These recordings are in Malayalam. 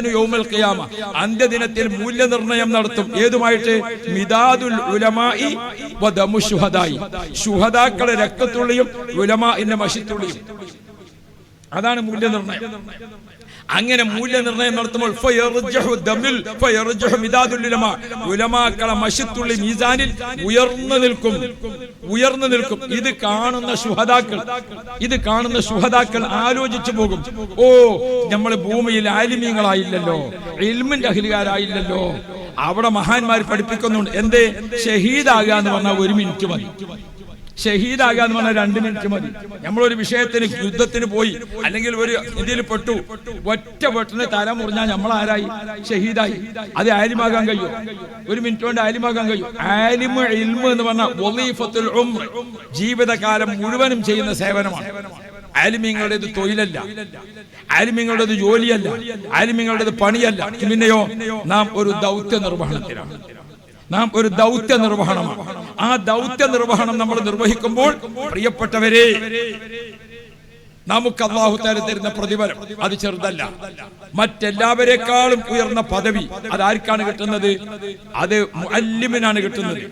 യൗമൽ ഖിയാമ. അന്ത്യദിനത്തിൽ മൂല്യനിർണയം നടത്തും. ഏതുമായിട്ട്? മിദാദുൽ ഉലമായി വദമു ശുഹദായി. ശുഹദാക്കളെ രക്തത്തുള്ളിയും ഉലമാഇന്റെ മഷിത്തുള്ളിയും. അതാണ് മൂല്യനിർണയം അങ്ങനെ മൂല്യനിർണയം നടത്തുമ്പോൾ. ഉലമാക്കളെ മഷിത്തുള്ളി മീസാനിൽ ഉയർന്നു നിൽക്കും. ഉയർന്നു നിൽക്കും. ഇത് കാണുന്ന ശുഹദാക്കൾ ഇത് കാണുന്ന ശുഹദാക്കൾ ആലോചിച്ചു പോകും. ഓ നമ്മൾ ഭൂമിയിൽ ആലിമീങ്ങളായില്ലല്ലോ ഇൽമിന്റെ അഹിലുകാരായില്ലല്ലോ അവിടെ മഹാന്മാർ പഠിപ്പിക്കുന്നുണ്ട്. എന്തേ? ഷഹീദാകുക എന്ന് പറഞ്ഞാൽ ഒരു മിനിറ്റ് മതി. ഷഹീദാകുക എന്ന് പറഞ്ഞാൽ രണ്ട് മിനിറ്റ് മതി. നമ്മളൊരു വിഷയത്തിന് യുദ്ധത്തിന് പോയി അല്ലെങ്കിൽ ഒരു ഇതിൽ പെട്ടു ഒറ്റ പെട്ടിന് തല മുറിഞ്ഞാൽ നമ്മൾ ആരായി ഷഹീദായി. അത് ആലിമാകാൻ കഴിയും? ഒരു മിനിറ്റ് കൊണ്ട് ആലിമാകാൻ കഴിയും? എന്ന് പറഞ്ഞാൽ ജീവിതകാലം മുഴുവനും ചെയ്യുന്ന സേവനമാണ്. ആലിമ്യങ്ങളുടേത് തൊഴിലല്ല. ആലിമ്യങ്ങളുടേത് ജോലിയല്ല. ആലിമ്യങ്ങളുടേത് പണിയല്ല. പിന്നെയോ നാം ഒരു ദൗത്യ നിർവഹണത്തിലാണ് നാം ഒരു ദൗത്യ നിർവഹണമാണ് ആ ദൗത്യ നിർവഹണം നമ്മൾ നിർവഹിക്കുമ്പോൾ പ്രിയപ്പെട്ടവരെ നമുക്ക് അള്ളാഹു താല തരുന്ന പ്രതിഫലം അത് ചെറുതല്ല. മറ്റെല്ലാവരെക്കാളും ഉയർന്ന പദവി അത് ആർക്കാണ് കിട്ടുന്നത്? അത് മുഅല്ലിമിനാണ് കിട്ടുന്നത്.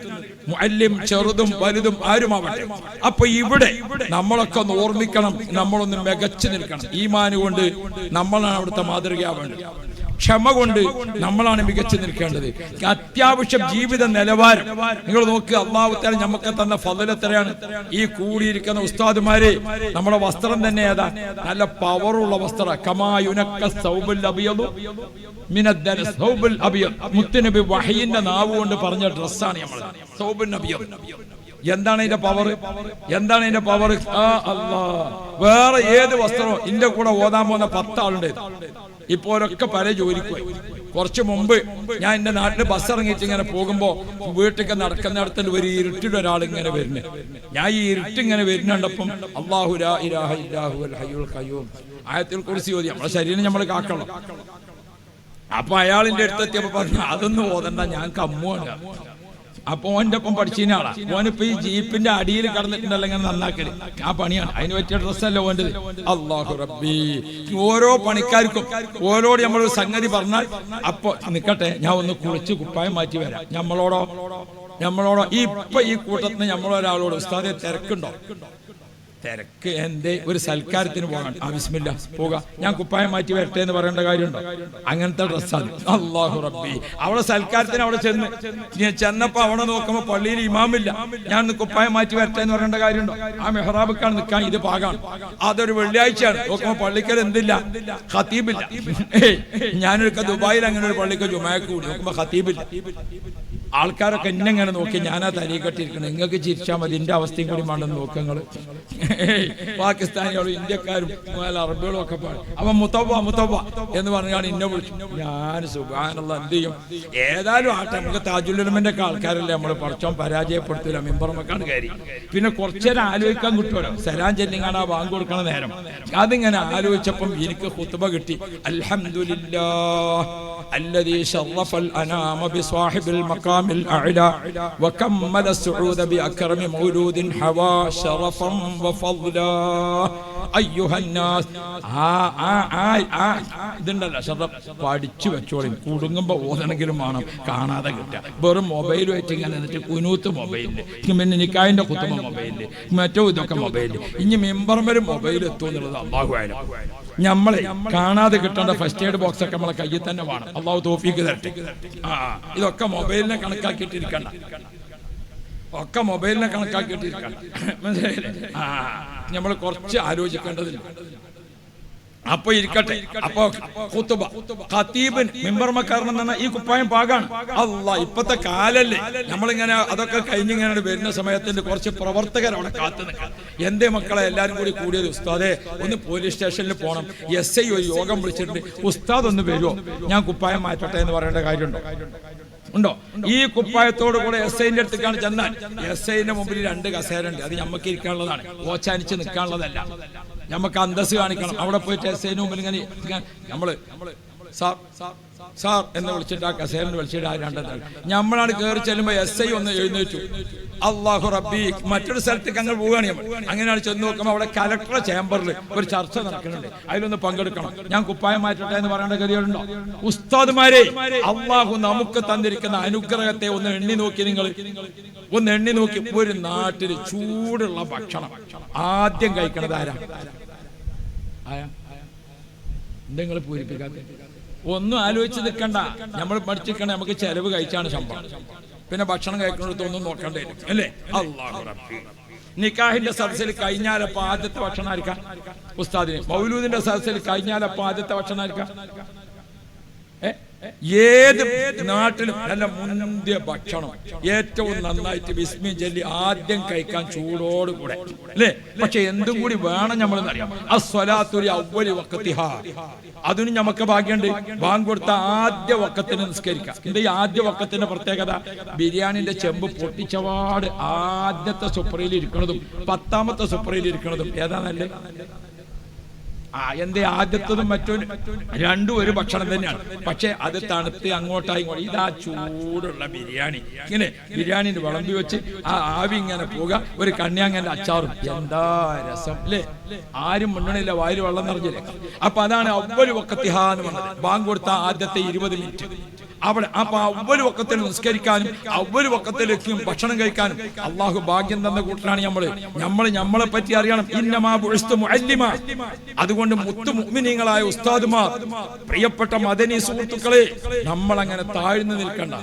മുഅല്ലിം ചെറുതും വലുതും ആരുമാവട്ടെ. അപ്പൊ ഇവിടെ നമ്മളൊക്കെ ഒന്ന് ഓർമ്മിക്കണം നമ്മളൊന്ന് മികച്ചു നിൽക്കണം. ഈ കൊണ്ട് നമ്മളാണ് അവിടുത്തെ മാതൃകയാവേണ്ടത്. ക്ഷമ കൊണ്ട് നമ്മളാണ് മികച്ചു നിൽക്കേണ്ടത്. അത്യാവശ്യം ജീവിത നിലവാരം. നിങ്ങൾ നോക്കുക അള്ളാഹുത്താല നമുക്ക് തന്ന എത്രയാണ്? ഈ കൂടിയിരിക്കുന്ന ഉസ്താദുമാരെ നമ്മുടെ വസ്ത്രം തന്നെ ഏതാ? നല്ല പവറുള്ള വസ്ത്രം. കമായുനക്ക സൗബുൽ അബിയതു മുത്തുനബി വഹയിന്റെ നാവ് കൊണ്ട് പറഞ്ഞ ഡ്രസ്സാണ് നമ്മൾ സൗബുൽ നബിയത് എന്താണ് ഇതിന്റെ പവർ എന്താണ് ഇതിന്റെ പവർ വേറെ ഏത് വസ്ത്രവും ഇന്റെ കൂടെ ഓതാൻ പോകുന്ന പത്താളുണ്ട്. ഇപ്പോഴൊക്കെ പല ജോലിക്ക് കുറച്ച് മുമ്പ് ഞാൻ എന്റെ നാട്ടിൽ ബസ് ഇറങ്ങിയിട്ട് ഇങ്ങനെ പോകുമ്പോ വീട്ടിലേക്ക് നടക്കുന്നിടത്തിൽ ഒരു ഇരുട്ടിൽ ഒരാൾ ഇങ്ങനെ വരുന്നത് ഞാൻ ഈ ഇരുട്ട് ഇങ്ങനെ വരുന്നുണ്ടപ്പം അള്ളാഹു ലാ ഇലാഹ ഇല്ലാഹു ഹയ്യുൽ ഖയ്യൂം. ആയത്തിൽ കുറിച്ച് ചോദ്യം നമ്മളെ ശരീരം നമ്മൾ കാക്കണം. അപ്പൊ അയാളിന്റെ അടുത്തെത്തിയപ്പോ പറഞ്ഞു അതൊന്നും ഓതണ്ട ഞാൻ കമ്മുണ്ട് അപ്പൊ ഓന്റെ ഒപ്പം പഠിച്ചിരുന്ന ആളാ. ഓനിപ്പോ ഈ ജീപ്പിന്റെ അടിയിൽ കടന്നിട്ടുണ്ടല്ലോ ഇങ്ങനെ നന്നാക്കൽ. ആ പണിയാണ്. അതിന് പറ്റിയ ഡ്രസ്സല്ല ഓന്റെ അള്ളാഹു റബ്ബി. ഓരോ പണിക്കാർക്കും ഓരോട് നമ്മളൊരു സംഗതി പറഞ്ഞാൽ അപ്പൊ നിക്കട്ടെ ഞാൻ ഒന്ന് കുളിച്ച് കുപ്പായം മാറ്റി വരാം. നമ്മളോടോ നമ്മളോടോ ഇപ്പൊ ഈ കൂട്ടത്തിന് നമ്മളൊരാളോട് ഉസ്താദെ തിരക്കുണ്ടോ? തിരക്ക് എന്തേ? ഒരു സൽക്കാരത്തിന് പോകാൻ ആവശ്യമില്ല പോകാം. ഞാൻ കുപ്പായം മാറ്റി വരട്ടെ എന്ന് പറയേണ്ട കാര്യമുണ്ടോ? അങ്ങനത്തെ ഡ്രസ്സാണ് അള്ളാഹു റബ്ബി. അവളെ സൽക്കാരത്തിന് അവിടെ ചെന്ന് ഞാൻ ചെന്നപ്പോ അവിടെ നോക്കുമ്പോ പള്ളിയിൽ ഇമാമില്ല. ഞാൻ കുപ്പായം മാറ്റി വരട്ടെ എന്ന് പറയേണ്ട കാര്യമുണ്ടോ? ആ മെഹ്റാബിക്കാണ് നിൽക്കാൻ ഇത് പാകാണ്. അതൊരു വെള്ളിയാഴ്ചയാണ്. നോക്കുമ്പോ പള്ളിക്കൽ എന്തില്ല? ഖത്തീബില്ല. ഞാനൊരു ദുബായിൽ അങ്ങനെ ഒരു പള്ളിക്ക് ജുമാക്ക് കൂടി. നോക്കുമ്പോ ഖത്തീബില്ല. ആൾക്കാരൊക്കെ എന്നെ ഇങ്ങനെ നോക്കി? ഞാനാ തരി കെട്ടിയിരിക്കണം. നിങ്ങൾക്ക് ചിരിച്ചാൽ മതി. എന്റെ അവസ്ഥയും കൂടി വേണ്ടെന്ന് നോക്കങ്ങൾ പാകിസ്ഥാനികളും ഇന്ത്യക്കാരും അറബികളും ഒക്കെ പാടും. അവൻ മുത്തവ മുത്തവ എന്ന് പറഞ്ഞാണ് എന്നെ വിളിച്ചു. ഞാൻ സുഖാനുള്ള എന്ത് ചെയ്യും? ഏതായാലും ആട്ടെ നമുക്ക് താജുലുലമിന്റെ ഒക്കെ ആൾക്കാരല്ലേ നമ്മൾ പഠിച്ചോം പരാജയപ്പെടുത്തില്ല മെമ്പർമക്കാണ് കാര്യം പിന്നെ കുറച്ചേരം ആലോചിക്കാൻ കിട്ടുമല്ലോ സലാം ചെല്ലിങ്ങാണ് ആ ബാങ്ക് കൊടുക്കണ നേരം. അതിങ്ങനെ ആലോചിച്ചപ്പം എനിക്ക് ഹുത്തുബ കിട്ടി. അലഹമില്ല അല്ലതീ ഷറഫൽ അനാമ ബി സാഹിബിൽ മക്കാൻ المقام الأعلى وكمل السعود بأكرم مولود حوى شرفا وفضلا أيها الناس ആ ആ ആ ആ ഇതുണ്ടല്ലോ ശബ്ദം പഠിച്ചു വെച്ചോളിയും കുടുങ്ങുമ്പോ ഓതണെങ്കിലും വേണം കാണാതെ കിട്ടുക വെറും മൊബൈലുമായിട്ട് ഇങ്ങനെ എന്നിട്ട് കുനൂത്ത് മൊബൈലില് പിന്നെ നിക്കായിന്റെ കുത്തുമ്പ മൊബൈലില് മറ്റോ ഇതൊക്കെ മൊബൈലില് ഇനി മെമ്പർമാരും മൊബൈൽ എത്തും എന്നുള്ളത് അള്ളാഹു ആയാലും നമ്മളെ കാണാതെ കിട്ടേണ്ട ഫസ്റ്റ് എയ്ഡ് ബോക്സ് ഒക്കെ നമ്മളെ കയ്യിൽ തന്നെ വേണം അള്ളാഹു തോഫിക്ക് തരട്ടെ ആ ഇതൊക്കെ മൊബൈലിനെ കണക്കാക്കിയിട്ടിരിക്കണ്ട. ഒക്കെ മൊബൈലിനെ കണക്കാക്കിയിട്ടിരിക്കണ്ട. മനസ്സിലായില്ലേ? ആ നമ്മൾ കുറച്ച് ആലോചിക്കേണ്ടതില്ല. അപ്പൊ ഇരിക്കട്ടെ. അപ്പൊ കുത്തുബ ഖത്തീബൻ എന്ന ഈ കുപ്പായം പാകാണ്. അല്ല ഇപ്പത്തെ കാലല്ലേ. നമ്മളിങ്ങനെ അതൊക്കെ കഴിഞ്ഞിങ്ങനെ വരുന്ന സമയത്തിന്റെ കുറച്ച് പ്രവർത്തകർ അവിടെ കാത്തു നിൽക്കാം എന്റെ മക്കളെ എല്ലാരും കൂടി കൂടിയത് ഉസ്താദെ ഒന്ന് പോലീസ് സ്റ്റേഷനിൽ പോകണം എസ് ഐ ഒരു യോഗം വിളിച്ചിട്ടുണ്ട്. ഉസ്താദ് ഒന്ന് വരുമോ ഞാൻ കുപ്പായം മാറ്റട്ടെ എന്ന് പറയേണ്ട കാര്യമുണ്ടോ? ഉണ്ടോ? ഈ കുപ്പായത്തോട് കൂടെ എസ് ഐന്റെ അടുത്തേക്കാണ് ചെന്നാൽ. എസ് ഐന്റെ മുമ്പിൽ രണ്ട് കസേര ഉണ്ട് അത് ഞമ്മക്ക് ഇരിക്കാനുള്ളതാണ്. ഓച്ചാനിച്ച് നിൽക്കാനുള്ളതല്ല. നമുക്ക് അന്തസ് കാണിക്കണം. അവിടെ പോയിട്ട് എസ് ഐന് മുമ്പിൽ ഇങ്ങനെ നമ്മൾ നമ്മൾ സാർ സാർ എന്ന് വിളിച്ചിട്ട് ആ കസേരന് വിളിച്ചിട്ട് ആ നമ്മളാണ് കയറി ചെല്ലുമ്പോൾ എസ് ഐ ഒന്ന് എഴുന്നേറ്റു. അള്ളാഹു റബ്ബി മറ്റൊരു സ്ഥലത്തേക്ക് അങ്ങ് പോവുകയാണ് നമ്മൾ അങ്ങനെയാണ് ചെന്ന് നോക്കുമ്പോൾ അവിടെ കലക്ടറുടെ ചേംബറിൽ ഒരു ചർച്ച നടക്കുന്നുണ്ട്. അതിലൊന്ന് പങ്കെടുക്കണം. ഞാൻ കുപ്പായം മാറ്റട്ടെ എന്ന് പറയേണ്ട ഗതികളുണ്ടോ ഉസ്താദ്മാരെ അള്ളാഹു നമുക്ക് തന്നിരിക്കുന്ന അനുഗ്രഹത്തെ ഒന്ന് എണ്ണി നോക്കി നിങ്ങൾ. ഒന്ന് എണ്ണി നോക്കി. ഒരു നാട്ടിൽ ചൂടുള്ള ഭക്ഷണം. ആദ്യം കഴിക്കണത് ആരാ? നിങ്ങൾ പൂരിപ്പിക്കാത്ത? ഒന്നും ആലോചിച്ച് നിൽക്കണ്ട. നമ്മൾ പഠിച്ചിരിക്കണേ നമുക്ക് ചെലവ് കഴിച്ചാണ് ശമ്പളം. പിന്നെ ഭക്ഷണം കഴിക്കുന്നിടത്ത് ഒന്നും നോക്കണ്ടേ അല്ലേ. നിക്കാഹിന്റെ സദസ്സിൽ കഴിഞ്ഞാലപ്പോ ആദ്യത്തെ ഭക്ഷണം ആയിരിക്കാം ഉസ്താദിന്. മൗലൂദിന്റെ സദസ്സിൽ കഴിഞ്ഞാലപ്പോ ആദ്യത്തെ ഭക്ഷണം ആയിരിക്കാം ഏ? ഏത് നാട്ടിലും നല്ല മുന്തിയ ഭക്ഷണം. ഏറ്റവും നന്നായിട്ട് വിസ്മയം ചൊല്ലി ആദ്യം കഴിക്കാൻ ചൂടോട് കൂടെ. അല്ലേ? പക്ഷെ എന്തും കൂടി വേണം നമ്മൾ അതിന് നമുക്ക് ഭാഗ്യമുണ്ട് ബാങ്ക് കൊടുത്ത ആദ്യ വക്കത്തിന് നിസ്കരിക്കാം. എന്താ ഈ ആദ്യ വക്കത്തിന്റെ പ്രത്യേകത? ബിരിയാണിന്റെ ചെമ്പ് പൊട്ടിച്ചവാട് ആദ്യത്തെ സുപ്രയിൽ ഇരിക്കണതും പത്താമത്തെ സുപ്രയിൽ ഇരിക്കണതും. ഏതാ നല്ലത്? ആ എന്റെ ആദ്യത്തതും മറ്റൊരു രണ്ടും ഒരു ഭക്ഷണം തന്നെയാണ്. പക്ഷെ അത് തണുത്ത് അങ്ങോട്ടായി ഇതാ ചൂടുള്ള ബിരിയാണി. ഇങ്ങനെ ബിരിയാണിന്റെ വിളമ്പി വെച്ച് ആ ആവി ഇങ്ങനെ പോവുക. ഒരു കണ്യാങ്ങന്റെ അച്ചാറും. എന്താ രസം അല്ലേ? ആരും മുന്നണിയില്ല വായിൽ വെള്ളം നിറഞ്ഞില്ല? അപ്പൊ അതാണ് ഒവ്വൊരു വക്കത്തിഹ എന്ന് പറഞ്ഞത്. ബാങ്ക് കൊടുത്ത ആദ്യത്തെ ഇരുപത് മിനിറ്റ്. അവിടെ അപ്പൊ അവൽ വക്കത്തിൽ നിസ്കരിക്കാനും അവർ വക്കത്തിലേക്കും ഭക്ഷണം കഴിക്കാനും അള്ളാഹു ഭാഗ്യം തന്ന കൂട്ടനാണ് നമ്മൾ നമ്മൾ നമ്മളെ പറ്റി അറിയണം. മുഅല്ലിമ. അതുകൊണ്ട് മുത്തു മുഅ്മിനീങ്ങളായ ഉസ്താദുമാർ പ്രിയപ്പെട്ട മദനി സുഹൃത്തുക്കളെ നമ്മൾ അങ്ങനെ താഴ്ന്നു നിൽക്കണ്ട.